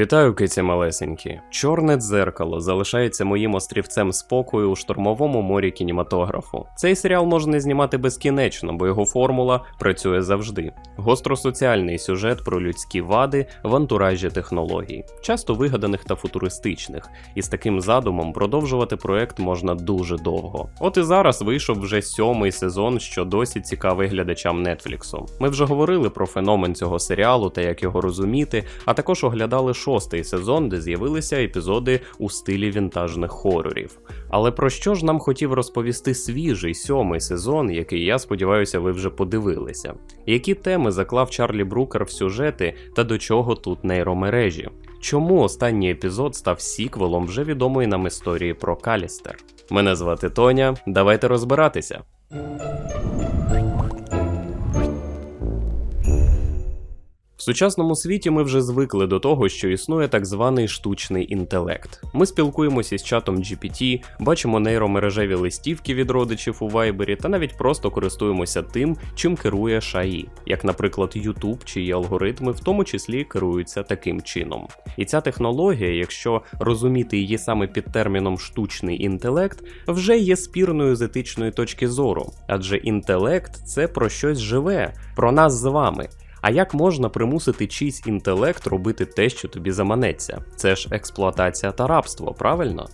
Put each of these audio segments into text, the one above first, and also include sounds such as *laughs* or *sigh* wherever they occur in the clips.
Вітаю, киці малесенькі. Чорне дзеркало залишається моїм острівцем спокою у штурмовому морі кінематографу. Цей серіал можна знімати безкінечно, бо його формула працює завжди. Гостросоціальний сюжет про людські вади в антуражі технологій, часто вигаданих та футуристичних. І з таким задумом продовжувати проект можна дуже довго. От і зараз вийшов вже сьомий сезон, що досі цікавий глядачам Нетфліксу. Ми вже говорили про феномен цього серіалу та як його розуміти, а також оглядали шостий сезон, де з'явилися епізоди у стилі вінтажних хорорів. Але про що ж нам хотів розповісти свіжий сьомий сезон, який я сподіваюся, ви вже подивилися? Які теми заклав Чарлі Брукер в сюжети та до чого тут нейромережі? Чому останній епізод став сіквелом вже відомої нам історії про Калістер? Мене звати Тоня. Давайте розбиратися. В сучасному світі ми вже звикли до того, що існує так званий штучний інтелект. Ми спілкуємося з чатом GPT, бачимо нейромережеві листівки від родичів у Вайбері та навіть просто користуємося тим, чим керує ШАІ, як, наприклад, YouTube, чиї алгоритми в тому числі керуються таким чином. І ця технологія, якщо розуміти її саме під терміном штучний інтелект, вже є спірною з етичної точки зору, адже інтелект це про щось живе, про нас з вами. А як можна примусити чийсь інтелект робити те, що тобі заманеться? Це ж експлуатація та рабство, правильно?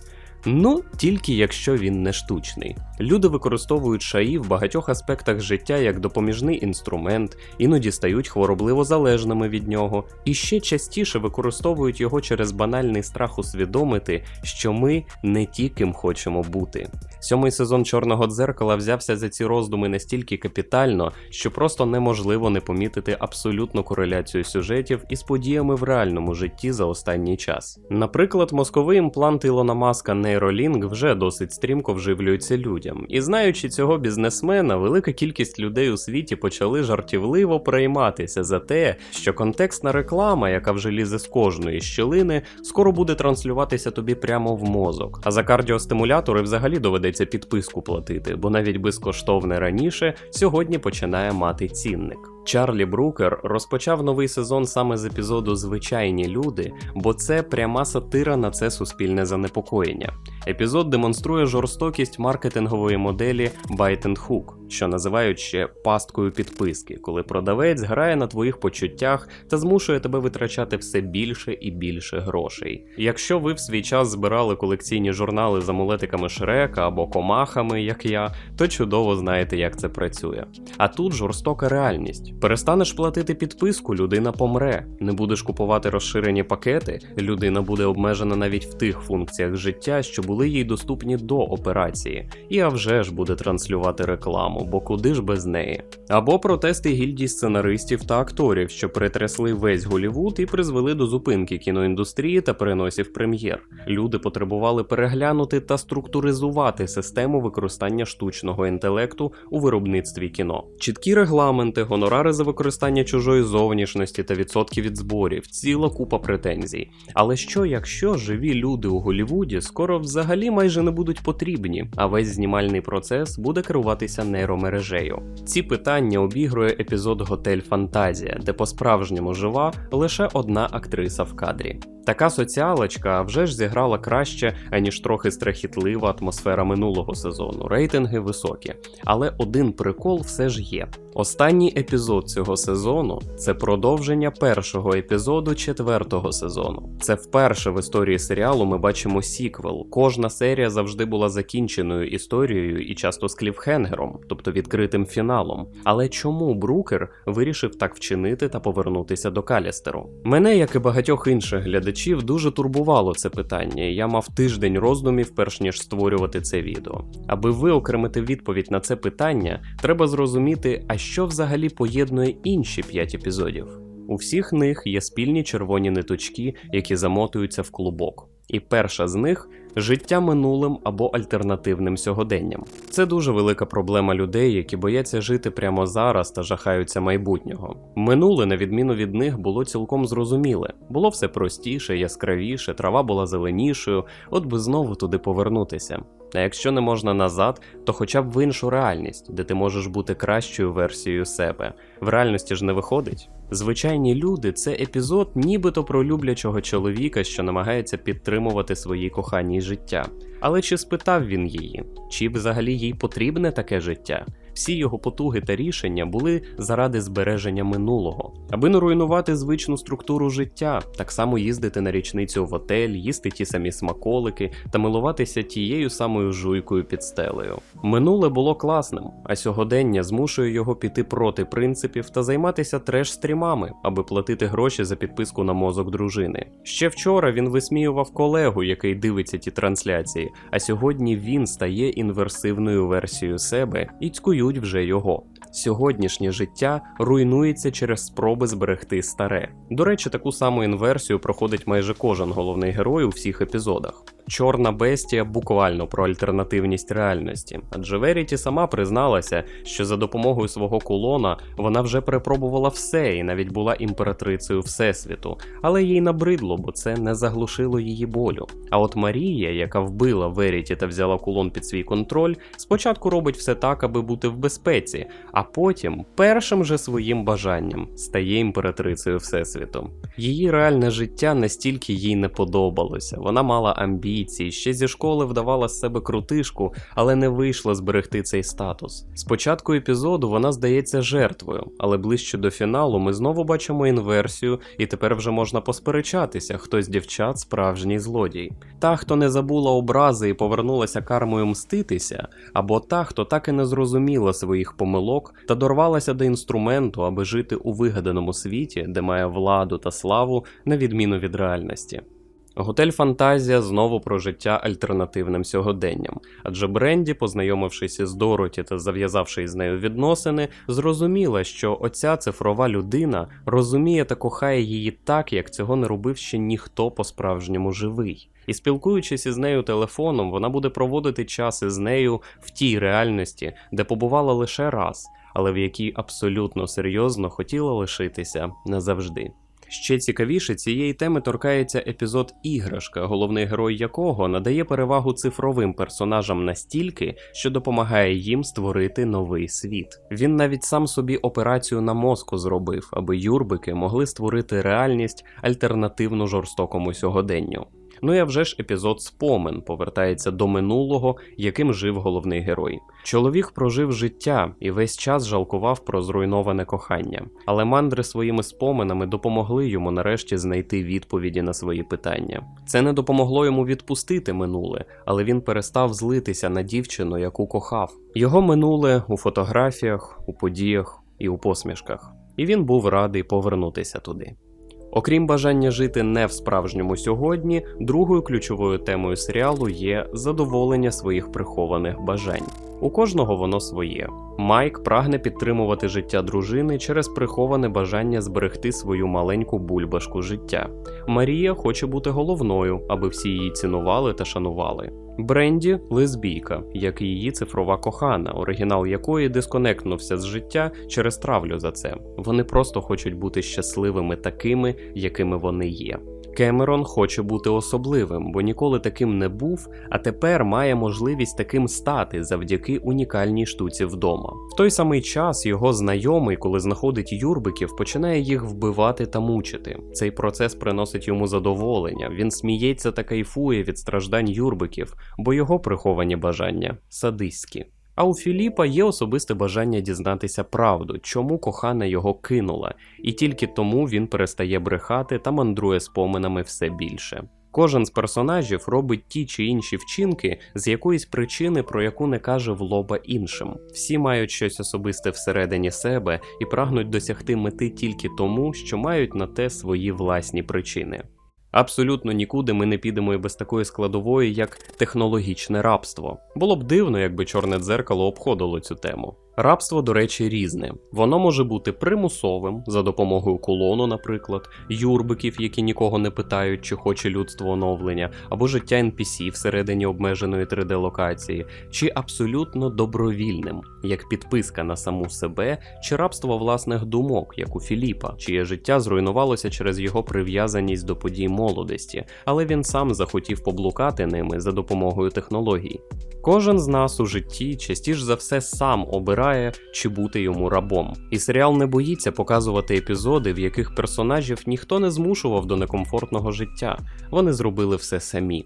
Ну, тільки якщо він не штучний. Люди використовують шаї в багатьох аспектах життя як допоміжний інструмент, іноді стають хворобливо залежними від нього, і ще частіше використовують його через банальний страх усвідомити, що ми не ті, ким хочемо бути. Сьомий сезон Чорного дзеркала взявся за ці роздуми настільки капітально, що просто неможливо не помітити абсолютну кореляцію сюжетів із подіями в реальному житті за останній час. Наприклад, мозковий імплант Ілона Маска Neuralink вже досить стрімко вживлюється людям, і знаючи цього бізнесмена, велика кількість людей у світі почали жартівливо перейматися за те, що контекстна реклама, яка вже лізе з кожної щілини, скоро буде транслюватися тобі прямо в мозок. А за кардіостимулятори взагалі доведеться підписку платити, бо навіть безкоштовне раніше сьогодні починає мати цінник. Чарлі Брукер розпочав новий сезон саме з епізоду Звичайні люди, бо це пряма сатира на це суспільне занепокоєння. Епізод демонструє жорстокість маркетингової моделі Bite and Hook, що називають ще пасткою підписки, коли продавець грає на твоїх почуттях та змушує тебе витрачати все більше і більше грошей. Якщо ви в свій час збирали колекційні журнали з амулетиками Шрека або комахами, як я, то чудово знаєте, як це працює. А тут жорстока реальність. Перестанеш платити підписку, людина помре. Не будеш купувати розширені пакети, людина буде обмежена навіть в тих функціях життя, що були їй доступні до операції, і а вже ж буде транслювати рекламу, бо куди ж без неї. Або протести гільдій сценаристів та акторів, що перетрясли весь Голівуд і призвели до зупинки кіноіндустрії та переносів прем'єр. Люди потребували переглянути та структуризувати систему використання штучного інтелекту у виробництві кіно. Чіткі регламенти, гонорари за використання чужої зовнішності та відсотки від зборів, ціла купа претензій. Але що, якщо живі люди у Голівуді скоро взагалі майже не будуть потрібні, а весь знімальний процес буде керуватися нейромережею? Ці питання обігрує епізод Готель Фантазія, де по-справжньому жива лише одна актриса в кадрі. Така соціалочка вже ж зіграла краще, аніж трохи страхітлива атмосфера минулого сезону. Рейтинги високі. Але один прикол все ж є. Останній епізод цього сезону це продовження першого епізоду четвертого сезону. Це вперше в історії серіалу ми бачимо сіквел. Кожна серія завжди була закінченою історією і часто з кліфхенгером, тобто відкритим фіналом. Але чому Брукер вирішив так вчинити та повернутися до Калістеру? Мене, як і багатьох інших глядачів, дуже турбувало це питання. і Я мав тиждень роздумів, перш ніж створювати це відео. Аби виокремити відповідь на це питання, треба зрозуміти, а що взагалі поєднує інші п'ять епізодів. У всіх них є спільні червоні ниточки, які замотуються в клубок. І перша з них життя минулим або альтернативним сьогоденням. Це дуже велика проблема людей, які бояться жити прямо зараз та жахаються майбутнього. Минуле, на відміну від них, було цілком зрозуміле. Було все простіше, яскравіше, трава була зеленішою, от би знову туди повернутися. А якщо не можна назад, то хоча б в іншу реальність, де ти можеш бути кращою версією себе. В реальності ж не виходить. Звичайні люди це епізод, нібито про люблячого чоловіка, що намагається підтримувати свої кохані життя. Але чи спитав він її, чи взагалі їй потрібне таке життя? Всі його потуги та рішення були заради збереження минулого, аби не руйнувати звичну структуру життя, так само їздити на річницю в отель, їсти ті самі смаколики та милуватися тією самою жуйкою під стелею. Минуле було класним, а сьогодення змушує його піти проти принципів та займатися треш-стрімами, аби платити гроші за підписку на мозок дружини. Ще вчора він висміював колегу, який дивиться ті трансляції, а сьогодні він стає інверсивною версією себе і цькують вже його. Сьогоднішнє життя руйнується через спроби зберегти старе. До речі, таку саму інверсію проходить майже кожен головний герой у всіх епізодах. Чорна бестія буквально про альтернативність реальності, адже Веріті сама призналася, що за допомогою свого кулона вона вже перепробувала все і навіть була імператрицею Всесвіту, але їй набридло, бо це не заглушило її болю. А от Марія, яка вбила Веріті та взяла кулон під свій контроль, спочатку робить все так, аби бути в безпеці, а потім першим же своїм бажанням стає імператрицею Всесвіту. Її реальне життя настільки їй не подобалося. Вона мала амбіції, ще зі школи вдавала з себе крутишку, але не вийшло зберегти цей статус. Спочатку епізоду вона здається жертвою, але ближче до фіналу ми знову бачимо інверсію, і тепер вже можна посперечатися, хто з дівчат справжній злодій. Та, хто не забула образи і повернулася кармою мститися, або та, хто так і не зрозуміла своїх помилок та дорвалася до інструменту, аби жити у вигаданому світі, де має владу та славу, на відміну від реальності. Готель Фантазія знову про життя альтернативним сьогоденням, адже Бренді, познайомившись із Дороті та зав'язавши із нею відносини, зрозуміла, що оця цифрова людина розуміє та кохає її так, як цього не робив ще ніхто по-справжньому живий. І спілкуючись із нею телефоном, вона буде проводити час із нею в тій реальності, де побувала лише раз, але в якій абсолютно серйозно хотіла лишитися назавжди. Ще цікавіше цієї теми торкається епізод Іграшка, головний герой якого надає перевагу цифровим персонажам настільки, що допомагає їм створити новий світ. Він навіть сам собі операцію на мозку зробив, аби юрбики могли створити реальність альтернативну жорстокому сьогоденню. Ну і вже ж епізод Спомин повертається до минулого, яким жив головний герой. Чоловік прожив життя і весь час жалкував про зруйноване кохання, але мандри своїми споминами допомогли йому нарешті знайти відповіді на свої питання. Це не допомогло йому відпустити минуле, але він перестав злитися на дівчину, яку кохав. Його минуле у фотографіях, у подіях і у посмішках, і він був радий повернутися туди. Окрім бажання жити не в справжньому сьогодні, другою ключовою темою серіалу є задоволення своїх прихованих бажань. У кожного воно своє. Майк прагне підтримувати життя дружини через приховане бажання зберегти свою маленьку бульбашку життя. Марія хоче бути головною, аби всі її цінували та шанували. Бренді лесбійка, як і її цифрова кохана, оригінал якої дисконектнувся з життя через травлю за це. Вони просто хочуть бути щасливими такими, якими вони є. Кемерон хоче бути особливим, бо ніколи таким не був, а тепер має можливість таким стати завдяки унікальній штуці вдома. В той самий час його знайомий, коли знаходить юрбиків, починає їх вбивати та мучити. Цей процес приносить йому задоволення. Він сміється та кайфує від страждань юрбиків, бо його приховані бажання садистські. А у Філіпа є особисте бажання дізнатися правду, чому кохана його кинула, і тільки тому він перестає брехати та мандрує споминами все більше. Кожен з персонажів робить ті чи інші вчинки з якоїсь причини, про яку не каже в лоба іншим. Всі мають щось особисте всередині себе і прагнуть досягти мети тільки тому, що мають на те свої власні причини. Абсолютно нікуди ми не підемо і без такої складової, як технологічне рабство. Було б дивно, якби чорне дзеркало обходило цю тему. Рабство, до речі, різне. Воно може бути примусовим за допомогою кулону, наприклад, юрбиків, які нікого не питають, чи хоче людство оновлення, або життя NPC всередині обмеженої 3D-локації, чи абсолютно добровільним, як підписка на саму себе, чи рабство власних думок, як у Філіпа, чиє життя зруйнувалося через його прив'язаність до подій молодості, але він сам захотів поблукати ними за допомогою технологій. Кожен з нас у житті частіше за все сам обирає, чи бути йому рабом. І серіал не боїться показувати епізоди, в яких персонажів ніхто не змушував до некомфортного життя, вони зробили все самі.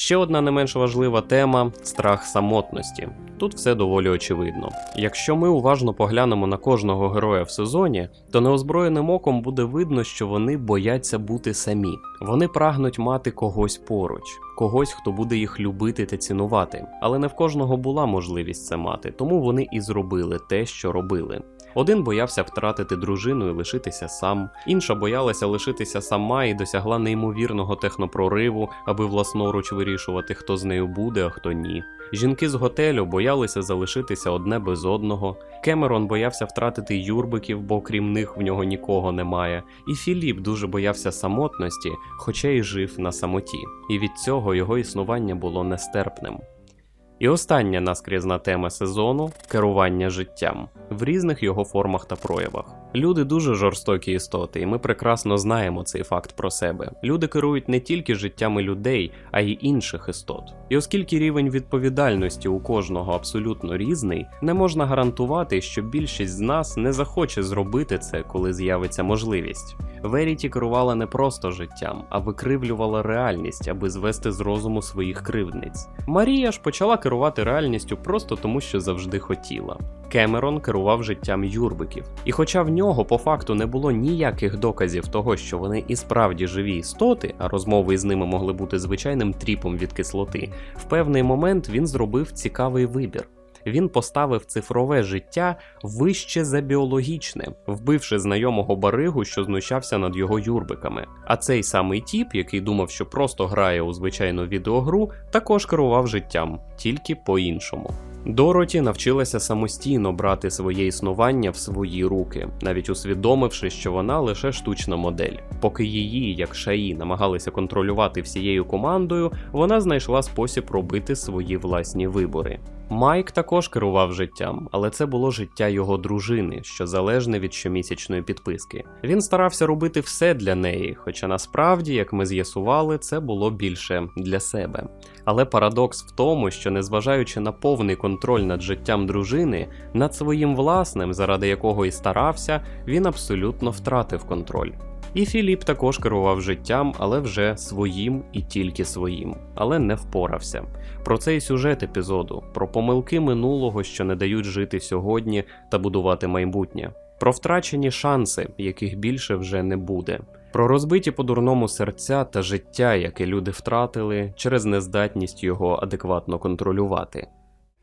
Ще одна не менш важлива тема страх самотності. Тут все доволі очевидно. Якщо ми уважно поглянемо на кожного героя в сезоні, то неозброєним оком буде видно, що вони бояться бути самі. Вони прагнуть мати когось поруч, когось, хто буде їх любити та цінувати. Але не в кожного була можливість це мати, тому вони і зробили те, що робили. Один боявся втратити дружину і лишитися сам, інша боялася лишитися сама і досягла неймовірного технопрориву, аби власноруч вирішувати, хто з нею буде, а хто ні. Жінки з готелю боялися залишитися одне без одного. Кемерон боявся втратити юрбиків, бо крім них в нього нікого немає. І Філіп дуже боявся самотності, хоча й жив на самоті. І від цього його існування було нестерпним. І остання наскрізна тема сезону керування життям в різних його формах та проявах. Люди дуже жорстокі істоти, і ми прекрасно знаємо цей факт про себе. Люди керують не тільки життями людей, а й інших істот. І оскільки рівень відповідальності у кожного абсолютно різний, не можна гарантувати, що більшість з нас не захоче зробити це, коли з'явиться можливість. Веріті керувала не просто життям, а викривлювала реальність, аби звести з розуму своїх кривдниць. Марія ж почала керувати реальністю просто тому, що завжди хотіла. Кемерон керував життям юрбиків, і хоча в нього по факту не було ніяких доказів того, що вони і справді живі істоти, а розмови із ними могли бути звичайним тріпом від кислоти, в певний момент він зробив цікавий вибір. Він поставив цифрове життя вище за біологічне, вбивши знайомого баригу, що знущався над його юрбиками. А цей самий тіп, який думав, що просто грає у звичайну відеогру, також керував життям, тільки по-іншому. Дороті навчилася самостійно брати своє існування в свої руки, навіть усвідомивши, що вона лише штучна модель. Поки її, як шаї, намагалися контролювати всією командою, вона знайшла спосіб робити свої власні вибори. Майк також керував життям, але це було життя його дружини, що залежне від щомісячної підписки. Він старався робити все для неї, хоча насправді, як ми з'ясували, це було більше для себе. Але парадокс в тому, що незважаючи на повний контроль над життям дружини, над своїм власним, заради якого і старався, він абсолютно втратив контроль. І Філіп також керував життям, але вже своїм і тільки своїм, але не впорався. Про цей сюжет епізоду, про помилки минулого, що не дають жити сьогодні та будувати майбутнє, про втрачені шанси, яких більше вже не буде. Про розбиті по-дурному серця та життя, яке люди втратили через нездатність його адекватно контролювати.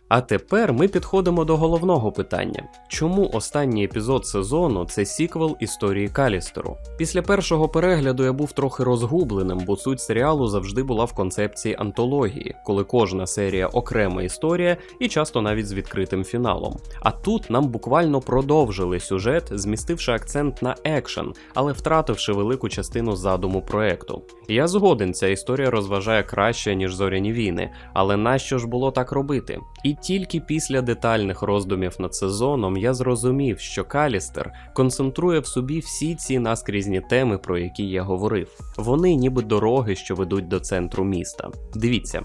А тепер ми підходимо до головного питання: чому останній епізод сезону це сіквел історії Калістеру? Після першого перегляду я був трохи розгубленим, бо суть серіалу завжди була в концепції антології, коли кожна серія окрема історія і часто навіть з відкритим фіналом. А тут нам буквально продовжили сюжет, змістивши акцент на екшен, але втративши велику частину задуму проекту. Я згоден, ця історія розважає краще ніж зоряні війни, але нащо ж було так робити? І тільки після детальних роздумів над сезоном я зрозумів, що Калістер концентрує в собі всі ці наскрізні теми, про які я говорив. Вони ніби дороги, що ведуть до центру міста. Дивіться,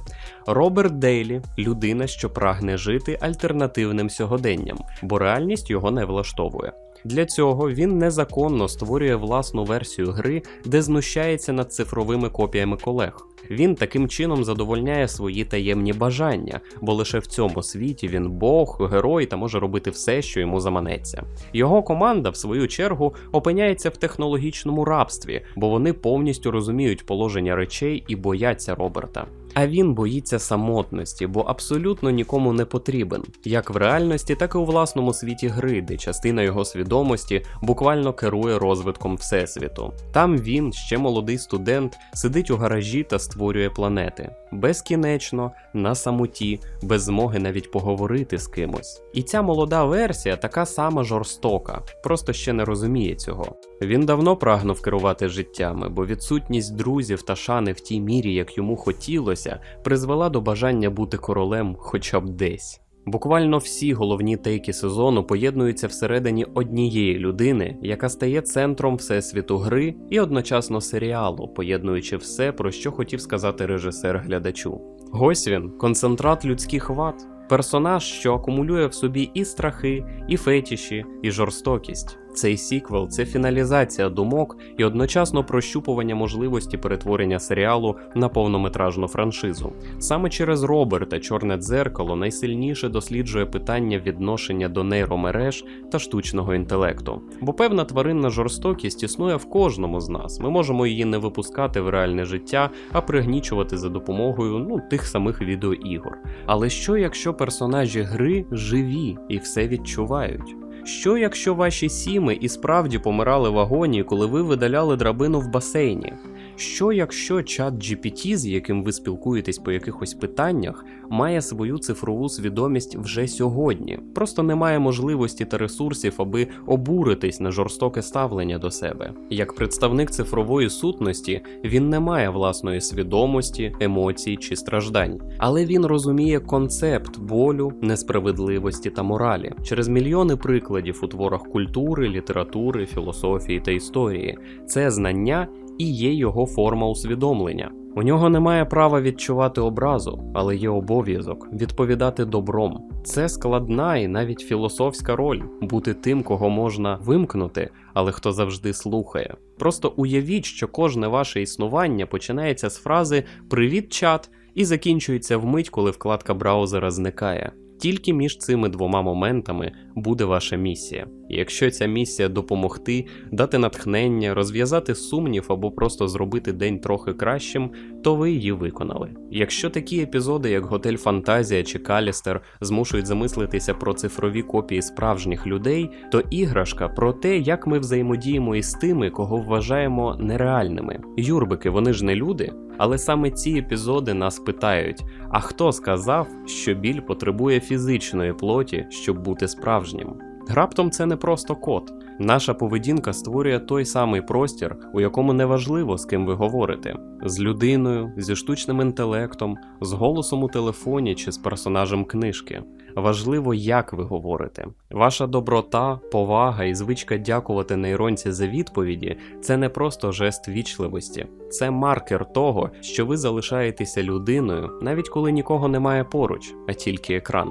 Роберт Дейлі людина, що прагне жити альтернативним сьогоденням, бо реальність його не влаштовує. Для цього він незаконно створює власну версію гри, де знущається над цифровими копіями колег. Він таким чином задовольняє свої таємні бажання, бо лише в цьому світі він Бог, герой та може робити все, що йому заманеться. Його команда, в свою чергу, опиняється в технологічному рабстві, бо вони повністю розуміють положення речей і бояться Роберта. А він боїться самотності, бо абсолютно нікому не потрібен, як в реальності, так і у власному світі гри, де частина його свідомості буквально керує розвитком всесвіту. Там він, ще молодий студент, сидить у гаражі та створює планети безкінечно, на самоті, без змоги навіть поговорити з кимось. І ця молода версія така сама жорстока, просто ще не розуміє цього. Він давно прагнув керувати життями, бо відсутність друзів та шани в тій мірі, як йому хотілося, призвела до бажання бути королем хоча б десь. Буквально всі головні тейки сезону поєднуються всередині однієї людини, яка стає центром всесвіту гри і одночасно серіалу, поєднуючи все, про що хотів сказати режисер глядачу. Ось він, концентрат людських вад, персонаж, що акумулює в собі і страхи, і фетіші, і жорстокість. Цей сіквел це фіналізація думок і одночасно прощупування можливості перетворення серіалу на повнометражну франшизу. Саме через Роберта Чорне дзеркало найсильніше досліджує питання відношення до нейромереж та штучного інтелекту. Бо певна тваринна жорстокість існує в кожному з нас. Ми можемо її не випускати в реальне життя, а пригнічувати за допомогою ну тих самих відеоігор. Але що якщо персонажі гри живі і все відчувають? Що якщо ваші сіми і справді помирали в агонії, коли ви видаляли драбину в басейні? Що якщо чат GPT, з яким ви спілкуєтесь по якихось питаннях, має свою цифрову свідомість вже сьогодні? Просто немає можливості та ресурсів, аби обуритись на жорстоке ставлення до себе. Як представник цифрової сутності, він не має власної свідомості, емоцій чи страждань, але він розуміє концепт болю, несправедливості та моралі через мільйони прикладів у творах культури, літератури, філософії та історії. Це знання і є його форма усвідомлення. У нього немає права відчувати образу, але є обов'язок відповідати добром. Це складна і навіть філософська роль бути тим, кого можна вимкнути, але хто завжди слухає. Просто уявіть, що кожне ваше існування починається з фрази Привіт, чат і закінчується вмить, коли вкладка браузера зникає. Тільки між цими двома моментами буде ваша місія. І якщо ця місія допомогти, дати натхнення, розв'язати сумнів або просто зробити день трохи кращим, то ви її виконали. Якщо такі епізоди, як Готель Фантазія чи Калістер, змушують замислитися про цифрові копії справжніх людей, то іграшка про те, як ми взаємодіємо із тими, кого вважаємо нереальними. Юрбики, вони ж не люди. Але саме ці епізоди нас питають: а хто сказав, що біль потребує фізичної плоті, щоб бути справжнім? Раптом це не просто код. Наша поведінка створює той самий простір, у якому неважливо, з ким ви говорите: з людиною, зі штучним інтелектом, з голосом у телефоні чи з персонажем книжки. Важливо, як ви говорите. Ваша доброта, повага і звичка дякувати нейронці за відповіді це не просто жест вічливості, це маркер того, що ви залишаєтеся людиною, навіть коли нікого немає поруч, а тільки екран.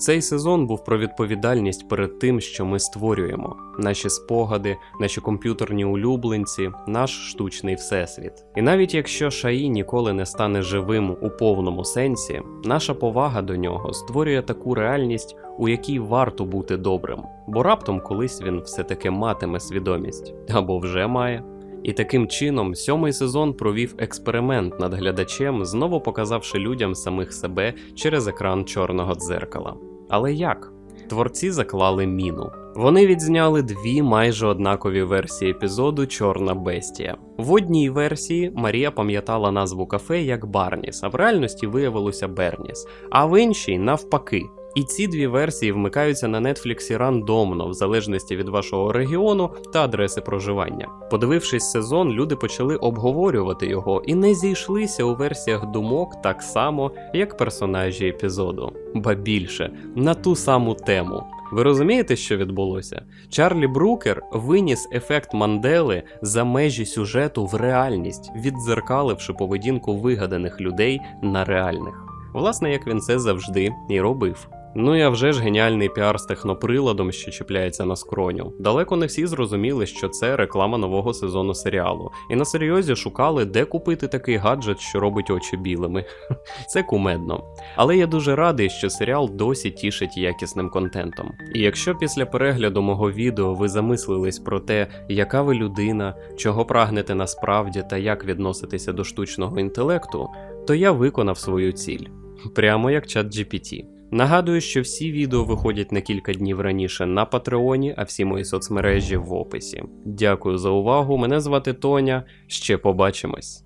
Цей сезон був про відповідальність перед тим, що ми створюємо: наші спогади, наші комп'ютерні улюбленці, наш штучний всесвіт. І навіть якщо Шаї ніколи не стане живим у повному сенсі, наша повага до нього створює таку реальність, у якій варто бути добрим, бо раптом колись він все-таки матиме свідомість або вже має. І таким чином сьомий сезон провів експеримент над глядачем, знову показавши людям самих себе через екран чорного дзеркала. Але як? Творці заклали міну. Вони відзняли дві майже однакові версії епізоду Чорна Бестія. В одній версії Марія пам'ятала назву кафе як Барніс, а в реальності виявилося Берніс, а в іншій навпаки. І ці дві версії вмикаються на Нетфліксі рандомно, в залежності від вашого регіону та адреси проживання. Подивившись сезон, люди почали обговорювати його і не зійшлися у версіях думок так само, як персонажі епізоду, ба більше на ту саму тему. Ви розумієте, що відбулося? Чарлі Брукер виніс ефект Мандели за межі сюжету в реальність, віддзеркаливши поведінку вигаданих людей на реальних. Власне, як він це завжди і робив. Ну і вже ж геніальний піар з техноприладом, що чіпляється на скроню. Далеко не всі зрозуміли, що це реклама нового сезону серіалу, і на серйозі шукали, де купити такий гаджет, що робить очі білими. *laughs* Це кумедно. Але я дуже радий, що серіал досі тішить якісним контентом. І якщо після перегляду мого відео ви замислились про те, яка ви людина, чого прагнете насправді та як відноситися до штучного інтелекту, то я виконав свою ціль. Прямо як чат GPT. Нагадую, що всі відео виходять на кілька днів раніше на Патреоні, а всі мої соцмережі в описі. Дякую за увагу. Мене звати Тоня. Ще побачимось.